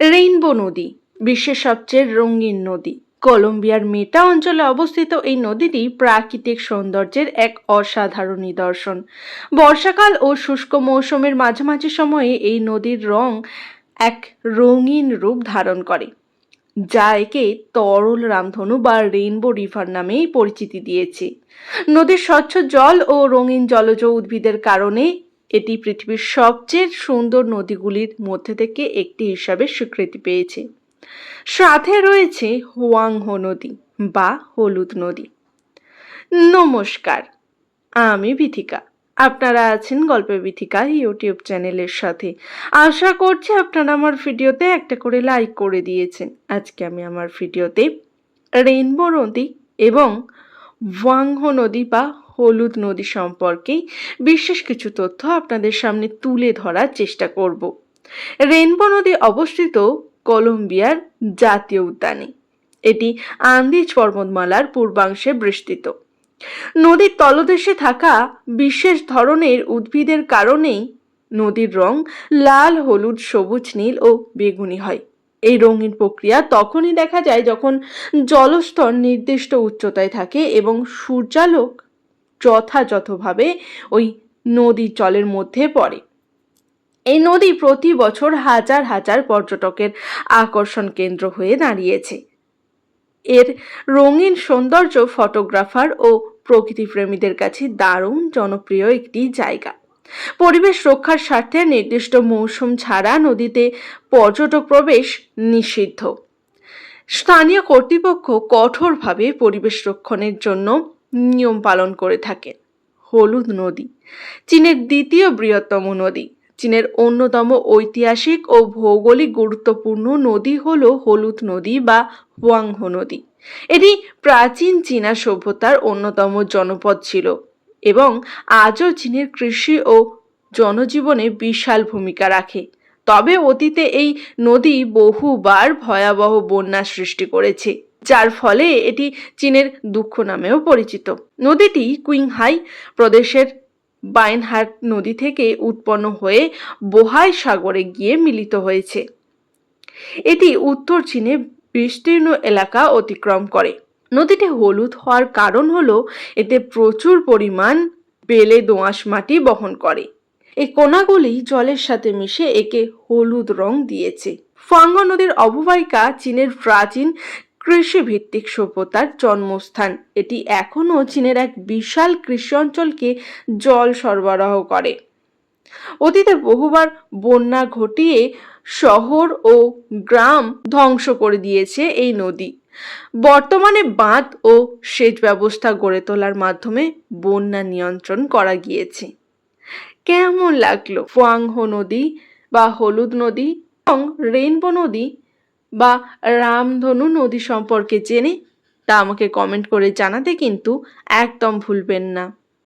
Rainbow নদী, বিশ্বের সবচেয়ে রঙিন নদী। কলম্বিয়ার মেটা অঞ্চলে অবস্থিত এই নদীটি প্রাকৃতিক সৌন্দর্যের এক অসাধারণ নিদর্শন। বর্ষাকাল ও শুষ্ক মৌসুমের মাঝামাঝি সময়ে এই নদীর রং এক রঙিন রূপ ধারণ করে, যা একে তরল রামধনু বা রেইনবো রিভার নামেই পরিচিতি দিয়েছে। নদীর স্বচ্ছ জল ও রঙিন জলজ উদ্ভিদের কারণে এটি পৃথিবীর সবচেয়ে সুন্দর নদীগুলির মধ্যে থেকে একটি হিসাবে স্বীকৃতি পেয়েছে। সাথে রয়েছে হোয়াংহো নদী বা হলুদ নদী। নমস্কার, আমি বিথিকা। আপনারা আছেন গল্পের বিথিকা ইউটিউব চ্যানেলের সাথে। আশা করছি আপনারা আমার ভিডিওতে একটা করে লাইক করে দিয়েছেন। আজকে আমি আমার ভিডিওতে রেইনবো নদী এবং ওয়াংহো নদী বা হলুদ নদী সম্পর্কে বিশেষ কিছু তথ্য আপনাদের সামনে তুলে ধরার চেষ্টা করব। রেনবো নদী অবস্থিত কলম্বিয়ার জাতীয় উদ্যানে। এটি আন্দিজ পর্বতমালার পূর্বাংশে বিস্তৃত নদীর তলদেশে থাকা বিশেষ ধরনের উদ্ভিদের কারণেই নদীর রং লাল, হলুদ, সবুজ, নীল ও বেগুনি হয়। এই রঙিন প্রক্রিয়া তখনই দেখা যায় যখন জলস্তর নির্দিষ্ট উচ্চতায় থাকে এবং সূর্যালোক যথাযথভাবে ওই নদীর জলের মধ্যে পড়ে। এই নদী প্রতি বছর হাজার হাজার পর্যটকের আকর্ষণ কেন্দ্র হয়ে দাঁড়িয়েছে। এর রঙিন সৌন্দর্য ফটোগ্রাফার ও প্রকৃতিপ্রেমীদের কাছে দারুণ জনপ্রিয় একটি জায়গা। পরিবেশ রক্ষার স্বার্থে নির্দিষ্ট মৌসুম ছাড়া নদীতে পর্যটক প্রবেশ নিষিদ্ধ। স্থানীয় কর্তৃপক্ষ কঠোরভাবে পরিবেশ রক্ষণের জন্য নিয়ম পালন করে থাকেন হলুদ নদী, চীনের দ্বিতীয় বৃহত্তম নদী। চীনের অন্যতম ঐতিহাসিক ও ভৌগোলিক গুরুত্বপূর্ণ নদী হল হলুদ নদী বা হোয়াংহো নদী। এটি প্রাচীন চীনা সভ্যতার অন্যতম জনপদ ছিল এবং আজও চীনের কৃষি ও জনজীবনে বিশাল ভূমিকা রাখে। তবে অতীতে এই নদী বহুবার ভয়াবহ বন্যা সৃষ্টি করেছে। যার ফলে এটি চীনের দুঃখ নামেও পরিচিত। নদীটি কুইংহাই প্রদেশের বাইনহাট নদী থেকে উৎপন্ন হয়ে বোহাই সাগরে গিয়ে মিলিত হয়েছে। এটি উত্তর চীনে বিস্তীর্ণ এলাকা অতিক্রম করে। নদীটি হলুদ হওয়ার কারণ হলো, এতে প্রচুর পরিমাণ বেলে দোআঁশ মাটি বহন করে। এই কোনাগুলি জলের সাথে মিশে একে হলুদ রং দিয়েছে। ফাঙ্গ নদীর অববাহিকা চীনের প্রাচীন কৃষিভিত্তিক সভ্যতার জন্মস্থান। এটি এখনও চীনের এক বিশাল কৃষি অঞ্চলকে জল সরবরাহ করে। অতীতে বহুবার বন্যা ঘটিয়ে শহর ও গ্রাম ধ্বংস করে দিয়েছে এই নদী। বর্তমানে বাঁধ ও সেচ ব্যবস্থা গড়ে তোলার মাধ্যমে বন্যা নিয়ন্ত্রণ করা গিয়েছে। কেমন লাগল? ফুয়াংহো নদী বা হলুদ নদী এবং রেইনবো নদী বা রামধনু নদী সম্পর্কে জেনে তা আমাকে কমেন্ট করে জানাতে কিন্তু একদম ভুলবেন না।